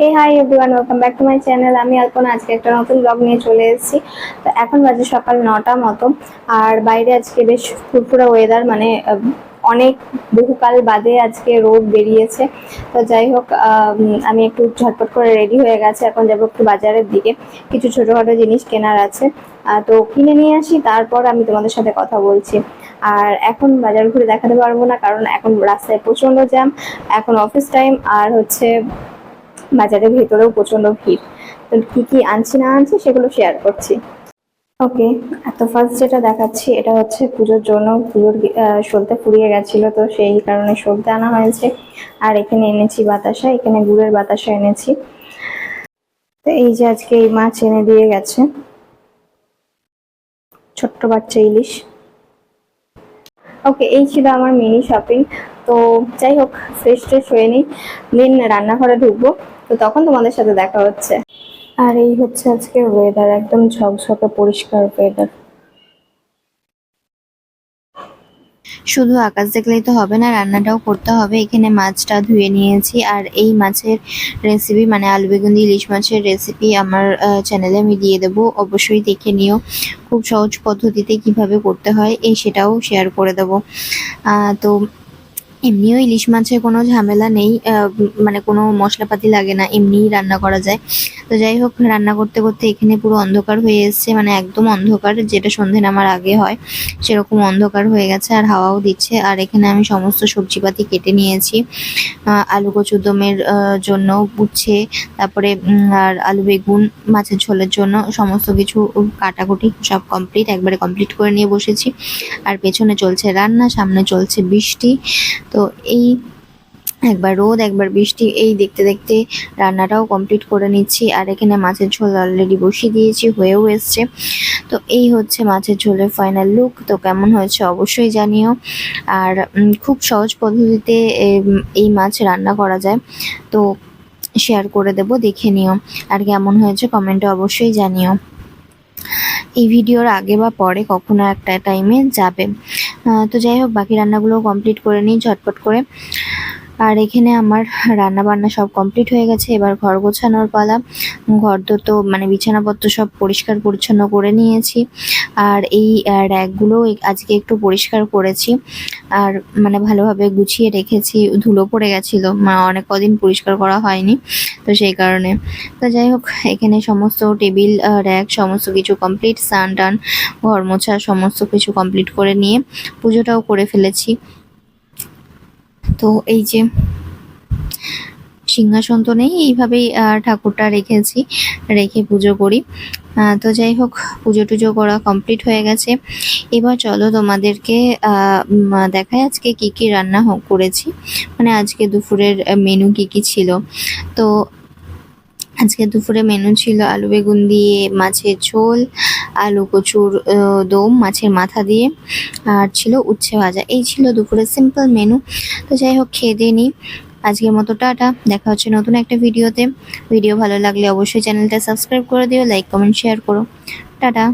Hey hi everyone welcome back to my channel আমি আলপনা, আজকে একটা নতুন ব্লগ নিয়ে চলে এসেছি। তো এখন বাজে সকাল নটা মতো, আর বাইরে আজকে বেশ ফুরফুরা ওয়েদার মানে অনেক বহুকাল বাদে আজকে রোদ বেরিয়েছে। তো যাই হোক আমি একটু ঝটপট করে রেডি হয়ে গেছে। এখন যাব একটু বাজারের দিকে। কিছু ছোটোখাটো জিনিস কেনার আছে। তো কিনে নিয়ে আসি, তারপর আমি তোমাদের সাথে কথা বলছি। আর এখন বাজার ঘুরে দেখাতে পারব না, কারণ এখন রাস্তায় প্রচণ্ড জ্যাম, এখন অফিস টাইম আর হচ্ছে বাজারের ভেতরেও প্রচণ্ড ভিড়। তো কি কি আনছি না আনছি সেগুলো শেয়ার করছি। ওকে তো ফার্স্ট যেটা দেখাচ্ছি, এটা হচ্ছে পুজোর জন্য পুজোর সলতে ফুরিয়ে গেছিল, তো সেই কারণে সলতে আনা হয়েছে। আর এখানে এনেছি বাতাসা, এখানে গুড়ের বাতাসা এনেছি। তো এই যে আজকে এই মাছ এনে দিয়ে গেছে। ছোট্ট বাচ্চা ইলিশ। ওকে এই ছিল আমার মিনি শপিং তো যাই হোক ফ্রেশ ট্রেশ হয়ে নিই। দিন রান্নাঘরে ঢুকবো, তো তখন তোমাদের সাথে দেখা হচ্ছে। আর এই হচ্ছে আজকে ওয়েদার একদম ঝকঝকে পরিষ্কার ওয়েদার শুধু আকাশ দেখলেই তো হবে না, রান্নাটাও করতে হবে। এখানে মাছটা ধুয়ে নিয়েছি, আর এই মাছের রেসিপি মানে আলু বেগুন দিয়ে ইলিশ মাছের রেসিপি আমার চ্যানেলে আমি দিয়ে দেবো। অবশ্যই দেখে নিও খুব সহজ পদ্ধতিতে কীভাবে করতে হয়, এই সেটাও শেয়ার করে দেবো। তো এমনিও ইলিশ মাছের কোনো ঝামেলা নেই মানে কোনো মশলাপাতি লাগে না, এমনিই রান্না করা যায়। তো যাই হোক, রান্না করতে করতে এখানে পুরো অন্ধকার হয়ে এসছে মানে একদম অন্ধকার, যেটা সন্ধে নামার আগে হয়, সেরকম অন্ধকার হয়ে গেছে আর হাওয়াও দিচ্ছে। আর এখানে আমি সমস্ত সবজিপাতি কেটে নিয়েছি আলু কচু দমের জন্য উচ্ছে, তারপরে আর আলু বেগুন মাছের ঝোলের জন্য সমস্ত কিছু কাটাকুটি সব কমপ্লিট, একবারে কমপ্লিট করে নিয়ে বসেছি। আর পেছনে চলছে রান্না, সামনে চলছে বৃষ্টি তো এই একবার রোদ, একবার বৃষ্টি, এই দেখতে দেখতে রান্নাটাও কমপ্লিট করে নিচ্ছি। আর এখানে মাছের ঝোল অলরেডি বসিয়ে দিয়েছি, হয়েও এসছে। তো এই হচ্ছে মাছের ঝোলের ফাইনাল লুক তো কেমন হয়েছে অবশ্যই জানিও। আর খুব সহজ পদ্ধতিতে এই মাছ রান্না করা যায়। তো শেয়ার করে দেব, দেখে নিও। আর কেমন হয়েছে কমেন্টে অবশ্যই জানিও। এই ভিডিওর আগে বা পরে কখনো একটা টাইমে যাবে। তো যাই হোক, বাকি রান্নাগুলো কমপ্লিট করে নিই ঝটপট করে। আর এখানে আমার রান্না বান্না সব কমপ্লিট হয়ে গেছে। এবার ঘর গোছানোর পালা। ঘর তো মানে বিছানাপত্র সব পরিষ্কার পরিচ্ছন্ন করে নিয়েছি। আর এই র্যাকগুলো আজকে একটু পরিষ্কার করেছি। আর মানে ভালোভাবে গুছিয়ে রেখেছি। ধুলো পড়ে গেছিল। অনেক কদিন পরিষ্কার করা হয়নি। তো সেই কারণে। তো যাই হোক, এখানে সমস্ত টেবিল র্যাক সমস্ত কিছু কমপ্লিট স্নান টান ঘর মোছা সমস্ত কিছু কমপ্লিট করে নিয়ে পুজোটাও করে ফেলেছি। তো এই যে সিংহাসন তো নেই, এইভাবেই ঠাকুরটা রেখেছি, রেখে পুজো করি। তো যাই হোক, পুজো টুজো করা কমপ্লিট হয়ে গেছে। এবার চলো তোমাদেরকে দেখায় আজকে কি কি রান্না করেছি। মানে আজকে দুপুরের মেনু কি কি ছিল। তো আজকে দুপুরে মেনু ছিল আলু বেগুন দিয়ে মাছের ঝোল, আলু কচুর দম, মাছের মাথা দিয়ে, আর ছিল উচ্ছে ভাজা। এই ছিল দুপুরে সিম্পল মেনু তো যাই হোক, খেয়ে দিয়ে নিই। আজকের মতো টাটা। দেখা হচ্ছে নতুন একটা ভিডিওতে ভিডিও ভালো লাগলে অবশ্যই চ্যানেলটা সাবস্ক্রাইব করে দিও লাইক কমেন্ট শেয়ার করো। টাটা।